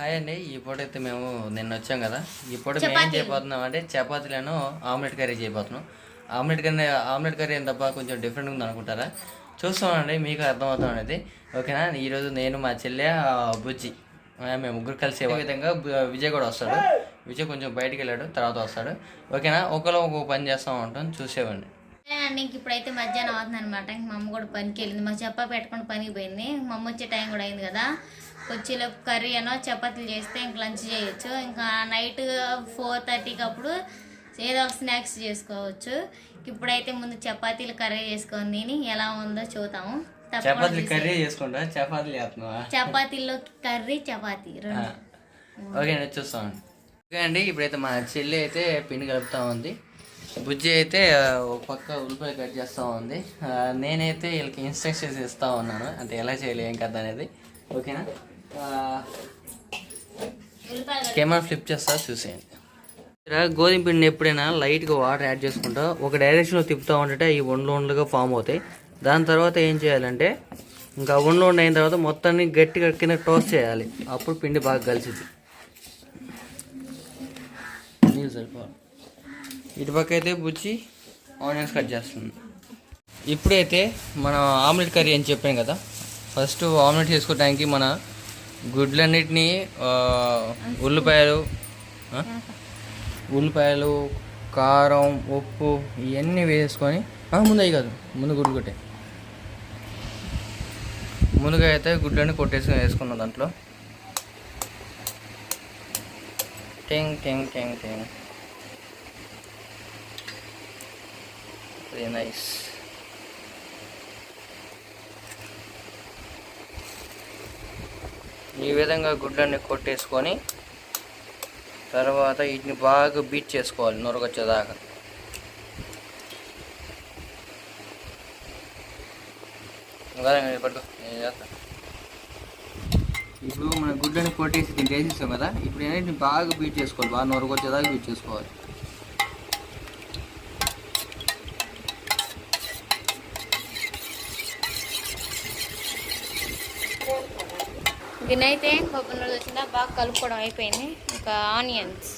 Hi అండి. ఈ పూట అయితే మేము నిన్న వచ్చాం కదా. ఈ పూట మేము ఏం చేయబోతున్నాం అంటే చపాతీలను ఆమ్లెట్ కర్రీ చేయబోతున్నాం. ఆమ్లెట్ కర్రీ ఆమ్లెట్ కర్రీ ఏం తప్ప కొంచెం డిఫరెంట్గా ఉంది అనుకుంటారా? చూస్తామండి మీకు అర్థమవుతాం అనేది. ఓకేనా? ఈరోజు నేను మా చెల్లె బుజ్జి. మేము ముగ్గురు కలిసి విధంగా విజయ్ కూడా వస్తాడు. విజయ్ కొంచెం బయటికి వెళ్ళాడు తర్వాత వస్తాడు. ఓకేనా? ఒకరు ఒక్కొక్క పని చేస్తూ ఉంటాం చూసేవండి ఇంక ఇప్పుడైతే మధ్యాహ్నం అవుతుంది అనమాట ఇంక మా అమ్మ కూడా పనికి వెళ్ళింది. మా చెప్ప పెట్టుకొని పనికి పోయింది. మా అమ్మ వచ్చే టైం కూడా అయింది కదా. వచ్చేలోపు కర్రీ అనో చపాతీలు చేస్తే ఇంక లంచ్ చేయొచ్చు. ఇంకా నైట్ ఫోర్ థర్టీకి అప్పుడు ఏదో ఒక స్నాక్స్ చేసుకోవచ్చు. ఇప్పుడైతే ముందు చపాతీలు కర్రీ చేసుకొని తిని ఎలా ఉందో చూద్దాము. చపాతీలు. కర్రీ చేసుకుంటా? చపాతీలు చేస్తున్నావా? చపాతీల్లోకి కర్రీ చపాతీ రెండు. ఓకే అండి చూస్తామండి ఓకే అండి ఇప్పుడైతే మా చెల్లి అయితే పిండి కలుపుతా ఉంది. బుజ్జి అయితే ఒక పక్క ఉల్లిపాయ కట్ చేస్తూ ఉంది. నేనైతే వీళ్ళకి ఇన్స్ట్రక్షన్స్ ఇస్తూ ఉన్నాను. అంటే ఎలా చేయాలి ఏం కదా అనేది. ఓకేనా? కెమెరా ఫ్లిప్ చేస్తా చూసేయండి. గోధుమ పిండిని ఎప్పుడైనా లైట్గా వాటర్ యాడ్ చేసుకుంటా ఒక డైరెక్షన్లో తిప్పుతూ ఉంటే ఈ వండ్లు వండ్లుగా ఫామ్ అవుతాయి. దాని తర్వాత ఏం చేయాలంటే ఇంకా వండ్లు వండి అయిన తర్వాత మొత్తాన్ని గట్టిగా కింద టోస్ట్ చేయాలి. అప్పుడు పిండి బాగా కలిసిద్ది నీళ్ళు సరిపోవాలి. ఇటు పక్క అయితే బుచ్చి ఆనియన్స్ కట్ చేస్తుంది. ఇప్పుడైతే మనం ఆమ్లెట్ కర్రీ అని చెప్పాం కదా. ఫస్ట్ ఆమ్లెట్ చేసుకోవడానికి మన గుడ్లన్నిటినీ ఉల్లిపాయలు ఉల్లిపాయలు కారం ఉప్పు ఇవన్నీ వేసుకొని ముందు అవి కాదు ముందు గుడ్లు కొట్టే. ముందుగా అయితే గుడ్లని కొట్టేసుకొని వేసుకున్నాం దాంట్లో. టెంగ్ టెంగ్ టెంగ్ టెంగ్. వెరీ నైస్ ఈ విధంగా గుడ్లన్నీ కొట్టేసుకొని తర్వాత వీటిని బాగా బీట్ చేసుకోవాలి నొరగొచ్చేదాకా. పట్టుకో నేను ఇప్పుడు మన గుడ్లని కొట్టేసి దీన్ని వేసేస్తాం కదా ఇప్పుడు ఏంటంటే బాగా బీట్ చేసుకోవాలి బాగా నొరగొచ్చేదాకా బీట్ చేసుకోవాలి. దీనైతే కొబ్బరి నూనె వచ్చిందా? బాగా కలుపుకోవడం అయిపోయింది. ఇంకా ఆనియన్స్?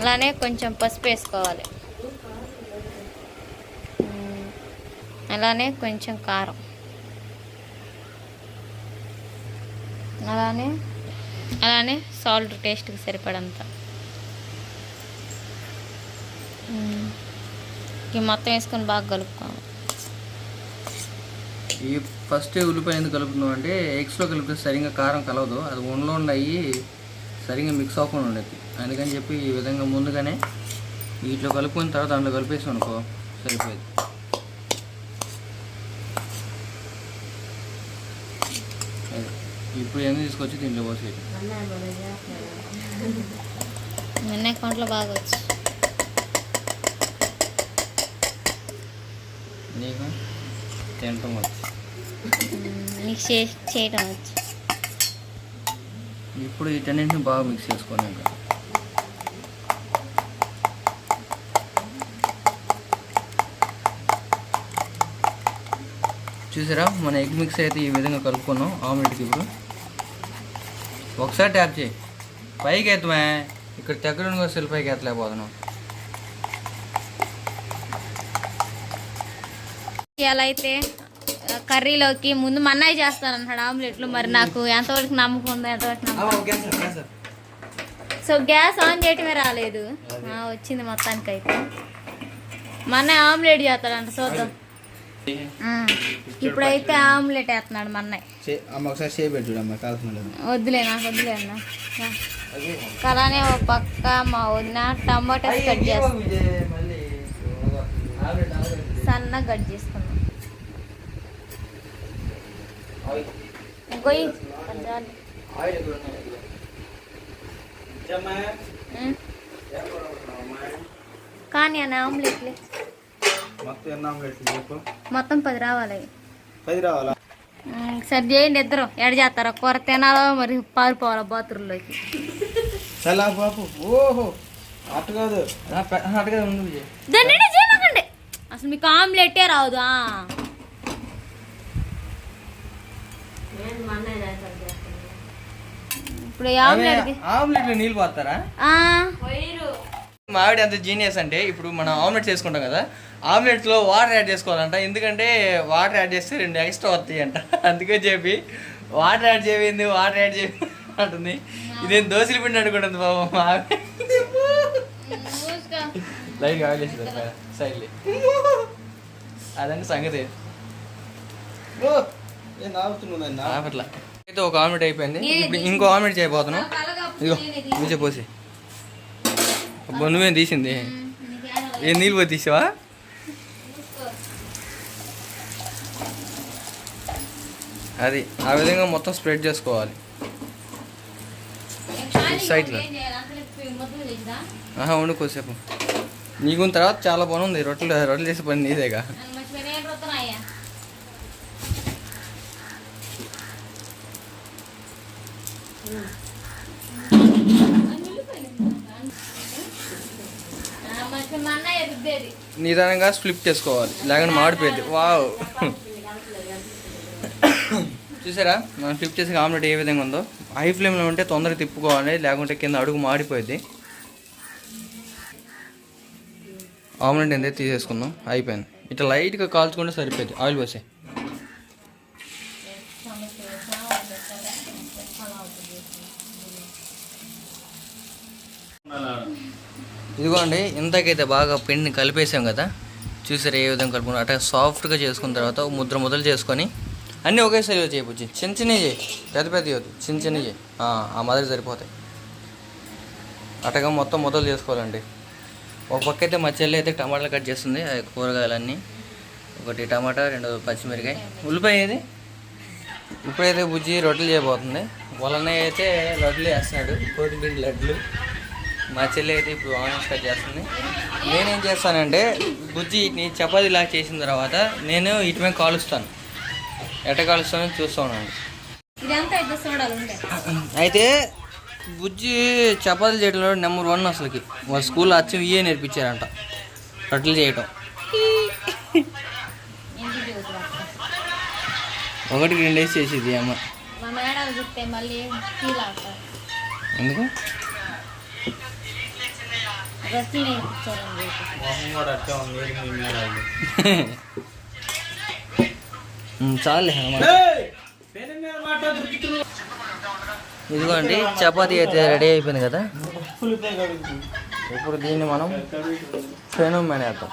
అలానే కొంచెం పసుపు వేసుకోవాలి. అలానే కొంచెం కారం. అలానే అలానే సాల్ట్ టేస్ట్కి సరిపడంత. మొత్తం వేసుకొని బాగా కలుపుకోవాలి. ఈ ఫస్ట్ ఉల్లిపాయ ఎందుకు కలుపుతున్నాం అంటే ఎగ్స్లో కలిపితే సరిగ్గా కారం కలవదు. అది ఉండలో అయ్యి సరిగ్గా మిక్స్ అవ్వకుండా ఉండేది. అందుకని చెప్పి ఈ విధంగా ముందుగానే వీటిలో కలుపుకున్న తర్వాత అందులో కలిపేసాం అనుకో సరిపోయేది. ఇప్పుడు ఎందుకు తీసుకొచ్చి దీంట్లో పోసేది నిన్న అకౌంట్లో బాగా వచ్చు. నీకు తినటం వచ్చు. మ్మ్. నీకు చే చేయడం వచ్చు. ఇప్పుడు వీటన్నింటిని బాగా మిక్స్ చేసుకోండి ఇంకా. చూసారా? మన ఎగ్ మిక్స్ అయితే ఈ విధంగా కలుపుకున్నాం. ఆమ్లెట్కి ఇప్పుడు. ఒకసారి ట్యాప్ చేయి. పైకి ఎత్తమే. ఇక్కడ దగ్గర సెల్ పైకి ఎత్తలేకపోతున్నాం. ఇలా అయితే కర్రీలోకి ముందు మన్నయ్య చేస్తానంటాడు ఆమ్లెట్లు మరి నాకు ఎంతవరకు నమ్మకం ఉందో ఎంతవరకు నమ్మకం సో గ్యాస్ ఆన్ చేయటమే రాలేదు. ఆ, వచ్చింది మొత్తానికి అయితే మా అన్నయ్య ఆమ్లెట్ చేస్తాడంట చూద్దాం. ఇప్పుడైతే ఆమ్లెట్ వేస్తున్నాడు మా అన్నయ్య. వద్దులే నాకు వద్దులే అన్న. అలానే ఓ పక్క మా వదిన టమాటాస్ కట్ చేస్తాం. సన్నగా కట్ చేసుకున్నాం ఉమ్. కానీ అన్న ఆమ్లెట్లే మొత్తం ఎన్ని ఆమ్లెట్లు చెప్పు. మొత్తం పది రావాలి. పది రావాలా? సరే చేయండి ఇద్దరు. ఎడ చేస్తారో? కూర తినాలో? మరి పారిపోవాలా బాత్రూంలోకి? చలా బాపు ఓహో. అటు కాదు. నిండా చేయమాకండి అసలు మీకు ఆమ్లెటే రాదు ఆ. ఇప్పుడు ఆమ్లెట్ నీళ్ళు పోతారా ఆ, మా ఆవిడ ఎంత జీనియస్ అంటే ఇప్పుడు మనం ఆమ్లెట్ చేసుకుంటాం కదా ఆమ్లెట్లో వాటర్ యాడ్ చేసుకోవాలంట. ఎందుకంటే వాటర్ యాడ్ చేస్తే రెండు ఎక్స్ట్రా వస్తాయి అంట అందుకే చెప్పి వాటర్ యాడ్ చేయింది వాటర్ యాడ్ చేయి అంటుంది. ఇదేం దోశలు పిండి అనుకుంటుంది బాబు ఆయిల్ వేసి సైడ్లీ. అదండి సంగతి. ఓ ఏం ఆపట్లా అయితే ఒక ఆమ్లెట్ అయిపోయింది. ఇప్పుడు ఇంకో ఆమ్లెట్ చేయబోతున్నాం. ఇదిగో నువ్వు పోసి అబ్బా నువ్వేం తీసింది. ఏ నీళ్ళు పోయి తీసావా? అది ఆ విధంగా మొత్తం స్ప్రెడ్ చేసుకోవాలి. సైడ్లో ఆహా ఉండు కొద్దిసేపు. నీకు తర్వాత చాలా పని ఉంది రొట్టెలు రొట్టెలు చేసే పని నీదేగా. నిదానంగా స్ఫ్లిప్ చేసుకోవాలి. లేకుండా మాడిపోయింది. వావ్. చూసారా? మనం ఫ్లిప్ చేసే ఆమ్లెట్ ఏ విధంగా ఉందో? హై ఫ్లేమ్లో ఉంటే తొందరగా తిప్పుకోవాలి. లేకుంటే కింద అడుగు మాడిపోయింది. ఆమ్లెట్ ఎంత తీసేసుకుందాం. అయిపోయింది. ఇట్లా లైట్గా కాల్చుకుంటే సరిపోయింది. ఆయిల్ పోసే ఇదిగోండి ఇంతకైతే బాగా పిండిని కలిపేసాం కదా. చూసారు ఏ విధంగా కలుపుకుని అట్లా సాఫ్ట్గా చేసుకున్న తర్వాత ముద్ర ముద్దలు చేసుకొని అన్నీ ఒకేసారి చేయవచ్చు చిన్న చిన్నవి చేయి. పెద్ద పెద్ద చేయొద్దు చిన్న చిన్నవి చేయి. ఆ, మొదలు సరిపోతాయి. అట్టగా మొత్తం మొదలు చేసుకోవాలండి. ఒక పక్క అయితే మా చెల్లి అయితే టమాటాలు కట్ చేస్తుంది. కూరగాయలన్నీ. ఒకటి టమాటా రెండు పచ్చిమిరకాయ. ఉల్లిపాయ ఏది? ఇప్పుడైతే బుజ్జి రొట్టెలు చేయబోతుంది. వాళ్ళనే అయితే రొట్టెలు వేస్తున్నాడు. కోడిపిండి లడ్లు. మా చెల్లి అయితే ఇప్పుడు ఆనియన్స్ కట్ చేస్తుంది. నేనేం చేస్తానంటే బుజ్జి వీటిని చపాతీ లాగా చేసిన తర్వాత నేను మీద కాలుస్తాను. ఎట్ట కాలుస్తానో చూస్తూ ఉండండి ఇదంతా అయితే బుజ్జి చపాతీలు చేయడంలో నెంబర్ వన్ అసలుకి. వాళ్ళ స్కూల్లో అచ్చం ఇయే నేర్పించారంట. రొట్టెలు చేయటం? ఒకటికి రెండు వేసి చేసేది అమ్మ. చెప్తే ఎందుకు? దొరుకుతున్నావు. ఇదిగోండి చపాతీ అయితే రెడీ అయిపోయింది కదా ఇప్పుడు దీన్ని మనం కడుగుతు. ఫెనో వేద్దాం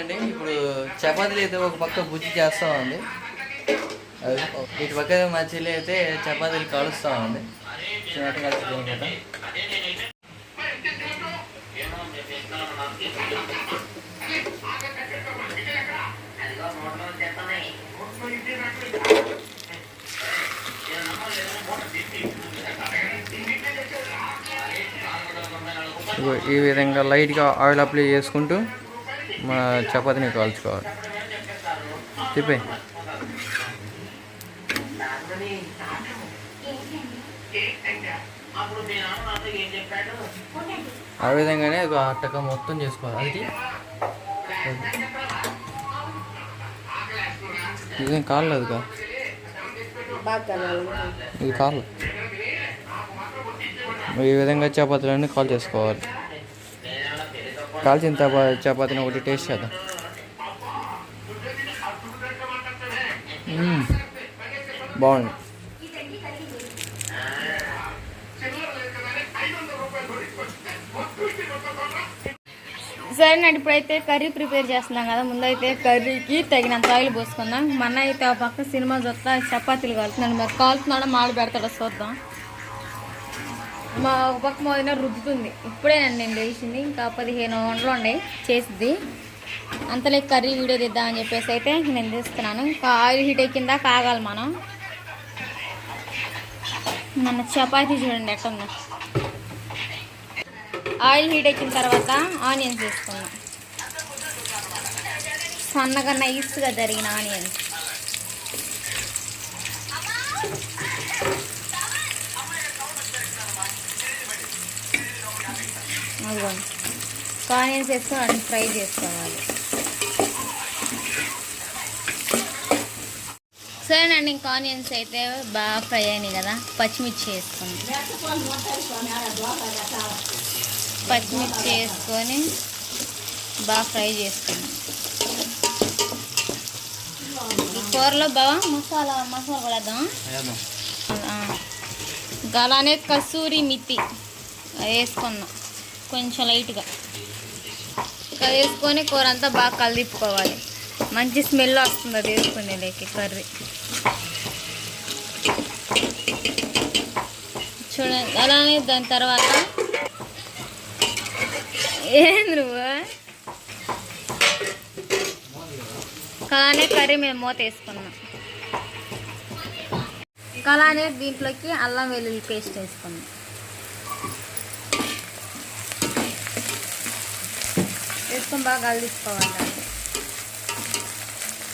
అండి ఇప్పుడు చపాతీలు అయితే ఒక పక్క బుజ్జి చేస్తా ఉంది. ఇటు పక్క మా చెల్లి అయితే చపాతీలు కలుస్తూ ఉంది. చిన్నట్టు కలుస్తుంది కదా. ఈ విధంగా లైట్గా ఆయిల్ అప్లై చేసుకుంటూ మన చపాతీని కాల్చుకోవాలి. తిప్పే. ఆ విధంగానే ఒక అట్టక మొత్తం చేసుకోవాలి. అది ఇదేం కాలేదుగా ఇది కాదు ఈ విధంగా చపాతీలన్నీ కాల్ చేసుకోవాలి. కాల్చిన చపాతీని ఒకటి టేస్ట్ చేద్దాం. బాగుంది బాగుంది. నేను ఇప్పుడైతే కర్రీ ప్రిపేర్ చేస్తున్నాం కదా ముందైతే కర్రీకి తగినంత ఆయిల్ పోసుకుందాం. మన అయితే ఆ పక్క సినిమా చూస్తా చపాతీలు కాలుతున్నాడు. మరి కాలుతున్నాడో మాడు పెడతాడో చూద్దాం. మా ఒక పక్క మోదిన రుద్దుతుంది. ఇప్పుడేనండి నేను లేచింది. ఇంకా పదిహేను వంటలు ఉండే చేసిద్ది అంతలే కర్రీ వీడియో తీద్దామని చెప్పేసి అయితే నేను తీస్తున్నాను. ఇంకా ఆయిల్ హీట్ ఎక్కిందా కాగాలి మనం. మన చపాతీ చూడండి ఎట్టుందో ఆయిల్ హీట్ ఎక్కిన తర్వాత ఆనియన్స్ వేసుకున్నాం సన్నగా నైస్గా జరిగిన ఆనియన్స్. అదిగోండి ఆనియన్స్ వేసుకొని వాటిని ఫ్రై చేసుకోవాలి. సరేనండి ఇంకా ఆనియన్స్ అయితే బాగా ఫ్రై అయినాయి కదా. పచ్చిమిర్చి వేసుకుందాం. పచ్చిమిర్చి వేసుకొని బాగా ఫ్రై చేసుకుందాం. ఈ కూరలో బాగా మసాలా మసాలా కూడా వేద్దాం వేద్దాం ఆ, ఇంకా అలానే కసూరి మితి అది వేసుకున్నాం కొంచెం లైట్గా. ఇంకా వేసుకొని కూర అంతా బాగా కలిపుకోవాలి మంచి స్మెల్ వస్తుంది అది వేసుకునే లేక కర్రీ. చూడండి అలానే దాని తర్వాత ఏంది నువ్వు? అలానే కర్రీ మేము మూత వేసుకున్నాం. అలానే దీంట్లోకి అల్లం వెల్లుల్లి పేస్ట్ వేసుకున్నాం. వేసుకొని బాగా కలిసుకోవాలి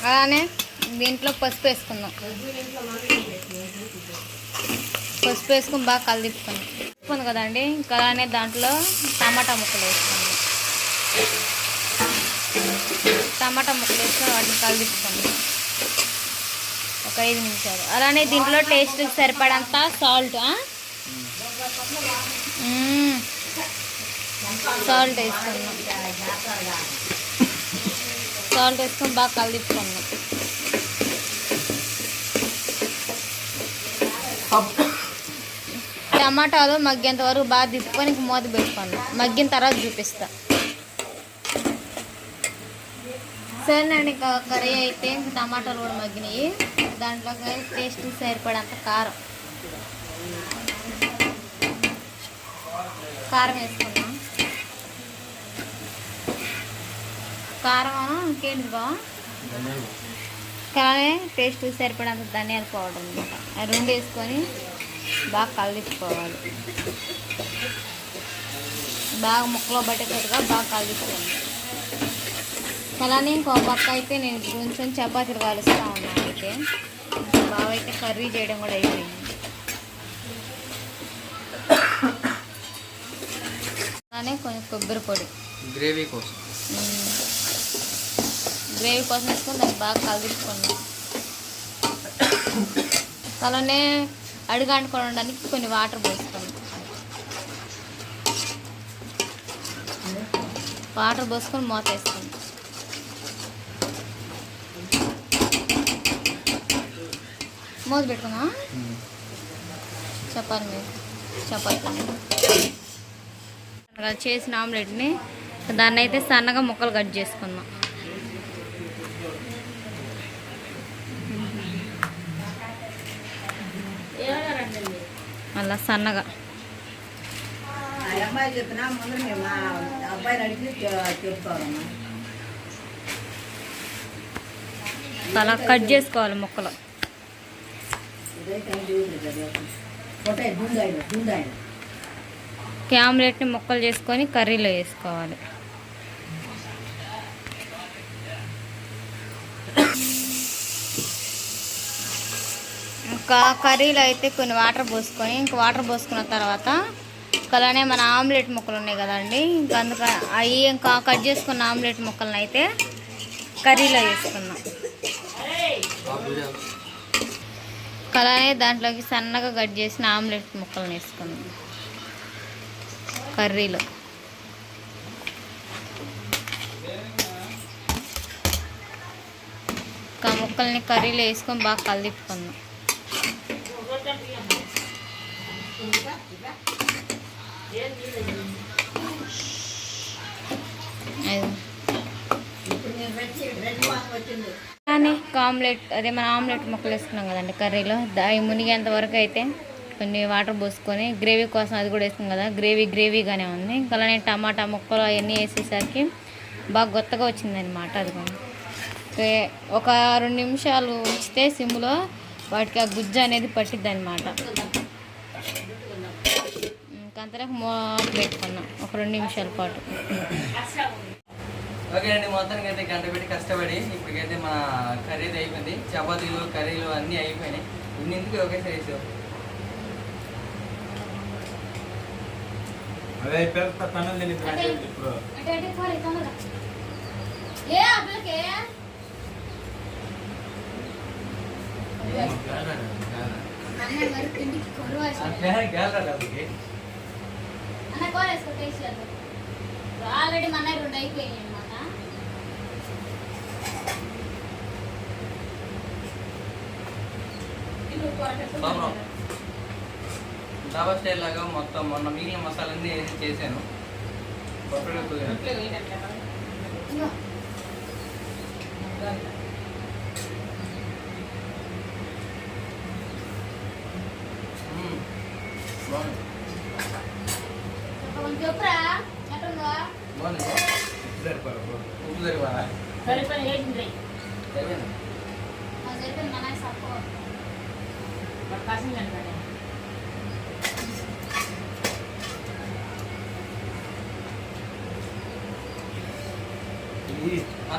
అలానే దీంట్లో పసుపు వేసుకుందాం. పసుపు వేసుకొని బాగా కలిపుకున్నాం ఉంది కదండి ఇంకా అలానే దాంట్లో టమాటా ముక్కలు వేసుకున్నాం టమాటా ముక్కలు వేసుకొని వాటిని కలిపుకున్నాం ఒక ఐదు నిమిషాలు. అలానే దీంట్లో టేస్ట్ సరిపడంత సాల్ట్ సాల్ట్ వేసుకున్నాం సాల్ట్ వేసుకొని బాగా కలిపుకున్నాం టమాటాలు మగ్గేంత వరకు బాగా తిప్పుకొని మోత మూత పెట్టుకున్నాం మగ్గిన తర్వాత చూపిస్తా. సరేనండి ఇంకా కర్రీ అయితే టమాటాలు కూడా మగ్గినాయి. దాంట్లో టేస్ట్ సరిపడంత కారం. కారం వేసుకున్నాం కారం ఇంకేంటి బా కానీ టేస్ట్ సరిపడంత ధనియాల పౌడర్ అనమాట ఆ రెండు వేసుకొని బాగా కలిపుకోవాలి. బాగా ముక్కలో పట్టేటట్టుగా బాగా కలిపుకోండి. అలానే ఇంకో పక్క అయితే నేను కొంచెం చపాతీలు కలుస్తూ ఉన్నాను అయితే. బాగా అయితే కర్రీ చేయడం కూడా అయిపోయింది. అలానే కొంచెం కొబ్బరి పొడి. గ్రేవీ కోసం. గ్రేవీ కోసం వేసుకొని దాన్ని బాగా కలుపుకున్నాం అలానే అడుగంటుకోవడానికి కొన్ని వాటర్ పోసుకోండి వాటర్ పోసుకొని మూత వేసుకోండి మూత పెట్టుకున్నా? చపాతి మీద. చపాతి అలా చేసిన ఆమ్లెట్ని దాన్ని అయితే సన్నగా ముక్కలు కట్ చేసుకుందాం అలా సన్నగా. ఆ అమ్మాయి చెప్పినా ముందు మేము ఆ అబ్బాయిని అడిగి చె- చెప్పుకోవాలమ్మా అలా కట్ చేసుకోవాలి ముక్కలు. ఆమ్లెట్ని ముక్కలు చేసుకొని కర్రీలో వేసుకోవాలి. ఇంకా కర్రీలో అయితే కొన్ని వాటర్ పోసుకొని ఇంకా వాటర్ పోసుకున్న తర్వాత ఇంకా అలానే మన ఆమ్లెట్ ముక్కలు ఉన్నాయి కదండి ఇంకా అందుక అవి ఇంకా కట్ చేసుకున్న ఆమ్లెట్ ముక్కలను అయితే కర్రీలో వేసుకున్నాం. అలానే దాంట్లోకి సన్నగా కట్ చేసిన ఆమ్లెట్ ముక్కలను వేసుకున్నాం. కర్రీలో. ఇంకా ముక్కల్ని కర్రీలో వేసుకొని బాగా కలిపుకుందాం అది ఇప్పుడు నేను రెడ్ రెడ్ పాన్ వచ్చింది కానీ ఆమ్లెట్ అదే మన ఆమ్లెట్ ముక్కలు వేసుకున్నాం కదండి కర్రీలో. అవి మునిగేంత వరకు అయితే కొన్ని వాటర్ పోసుకొని గ్రేవీ కోసం అది కూడా వేసుకున్నాం కదా గ్రేవీ గ్రేవీగానే ఉంది. ఇంకా అలానే టమాటా ముక్కలు అవన్నీ వేసేసరికి బాగా గొత్తగా వచ్చిందనమాట అది ఒక రెండు నిమిషాలు ఉంచితే సిమ్లో వాటికి ఆ గుజ్జు అనేది పట్టిద్ది అనమాట ఇంకంతరకు మూత పెట్టుకున్నాం. ఒక రెండు నిమిషాల పాటు. ఓకే అండి మొత్తానికి అయితే గంట పెట్టి కష్టపడి ఇప్పటికైతే మన కర్రీది అయిపోయింది. చపాతీలు కర్రీలు అన్నీ అయిపోయినాయి. ఇన్నింటికి ఒకేసారి వేసావు అదే తమిళ తిని ఇప్పుడు. ఏ అబ్బలకే అన్న ఆల్రెడీ మన రెండు అయిపోయాయి అనమాట డాబా స్టైల్ లాగా మొత్తం మొన్న మిగిలిన మసాలన్నీ చేశాను. పర్ఫెక్ట్గా కుదిరింది. మ్మ్. బాగుంది కొంచెం చెప్పురా ఎట్టుందో బాగుంది సరిపోయి ఉప్పు సరిపోదా సరిపోయింది నాకు సరిపోయింది మన సప్పు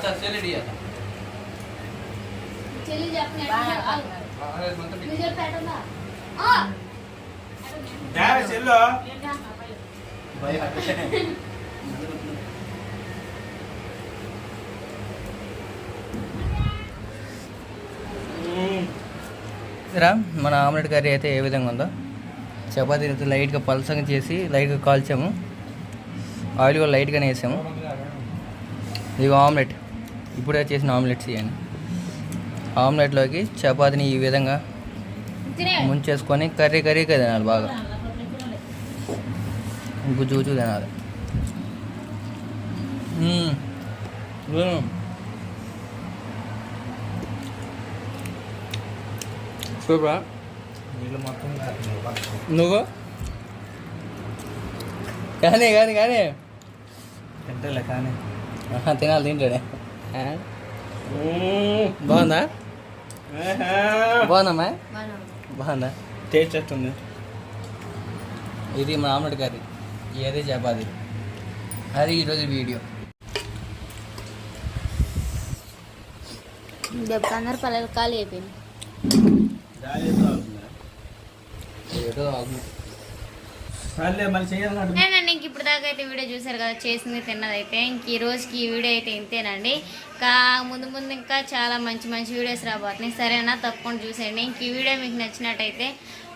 अच्छा चले दिया था చెల్లి చెప్పిన अरे मतलब నువ్వు చెప్పి ఎట్టుందా చెల్లో भाई రా మన ఆమ్లెట్ కర్రీ అయితే ఏ విధంగా ఉందో చపాతీ అయితే లైట్గా పలసంగా చేసి లైట్గా కాల్చాము ఆయిల్ కూడా లైట్గానే వేసాము ఇదిగో ఆమ్లెట్ ఇప్పుడే చేసిన ఆమ్లెట్స్ ఇవన్నీ ఆమ్లెట్లోకి చపాతీని ఈ విధంగా ముంచేసుకొని కర్రీ కర్రీగా తినాలి బాగా. గుజ్జు గుజ్జు తినాలి. సూపరా? నువ్వు? కానీ కానీ కానీ. తింటలే కానీ. తినాలి తింటాడే. బాగుందా? బాగుందమ్మా బాగుందా? టేస్ట్ వస్తుంది ఇది మన ఆమ్లెట్ కర్రీ. ఏదే చపాది అది ఈరోజు వీడియో. దెబ్బ అందరు పల్లెలు ఖాళీ అయిపోయింది ఏదో ఆగు. నేనండి ఇంక ఇప్పుడు దాకా అయితే వీడియో చూసారు కదా చేసింది తిన్నది అయితే. ఇంక ఈ రోజుకి ఈ వీడియో అయితే ఇంతేనండి. ఇంకా ముందు ముందు ఇంకా చాలా మంచి మంచి వీడియోస్ రాబోతున్నాయి. సరేనా? తప్పకుండా చూసేయండి. ఇంక ఈ వీడియో మీకు నచ్చినట్టయితే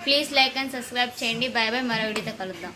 ప్లీజ్ లైక్ అండ్ సబ్స్క్రైబ్ చేయండి. Bye bye. మరో వీడియోతో కలుద్దాం.